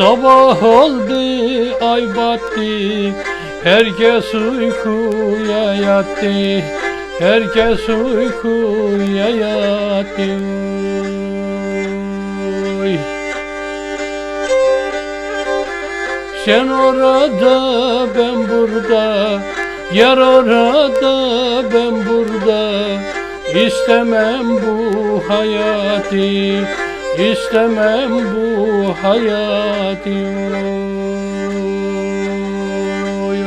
Sabah oldu ay battı. Herkes uykuya yattı. Herkes uykuya yattı. Oy. Sen orada ben burada. Yer orada ben burada. İstemem bu hayatı İstemem bu hayatı. Oy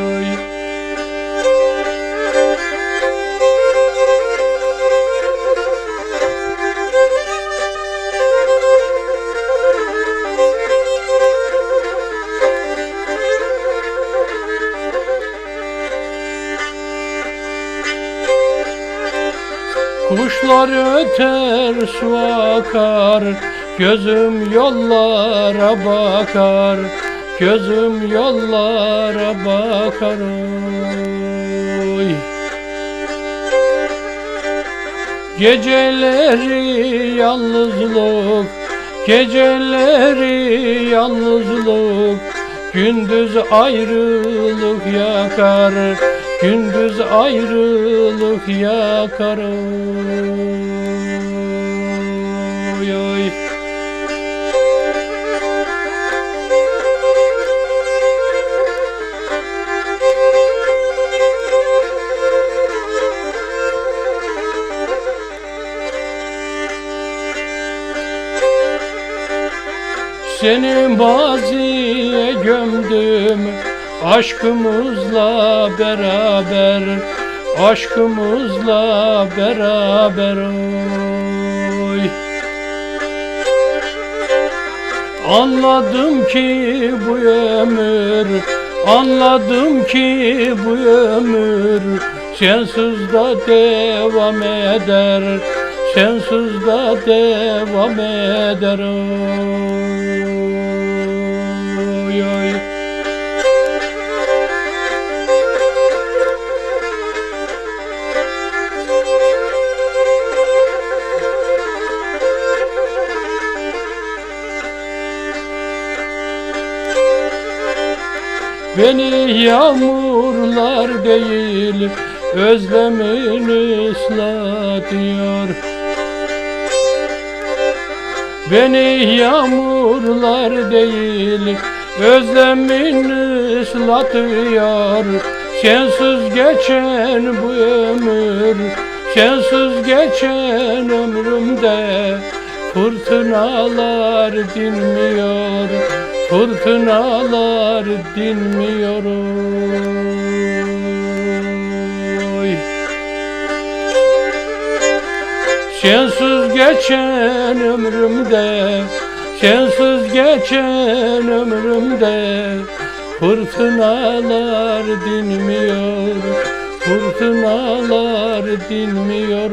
Kuşlar öter su akar Gözüm yollara bakar Gözüm yollara bakar oy. Geceleri yalnızlık Geceleri yalnızlık Gündüz ayrılık yakar Gündüz ayrılık yakar oy Seni maziye gömdüm Aşkımızla beraber Aşkımızla beraber oy. Anladım ki bu ömür Anladım ki bu ömür Sensiz de devam eder Sensiz de devam eder oy, oy. Beni yağmurlar değil Özlemin ıslatıyor Beni yağmurlar değil Özlemin ıslatıyor. Sensiz geçen bu ömür Sensiz geçen ömrümde Fırtınalar dinmiyor Fırtınalar dinmiyor Sensiz geçen ömrümde Sensiz geçen ömrümde Fırtınalar dinmiyor Fırtınalar dinmiyor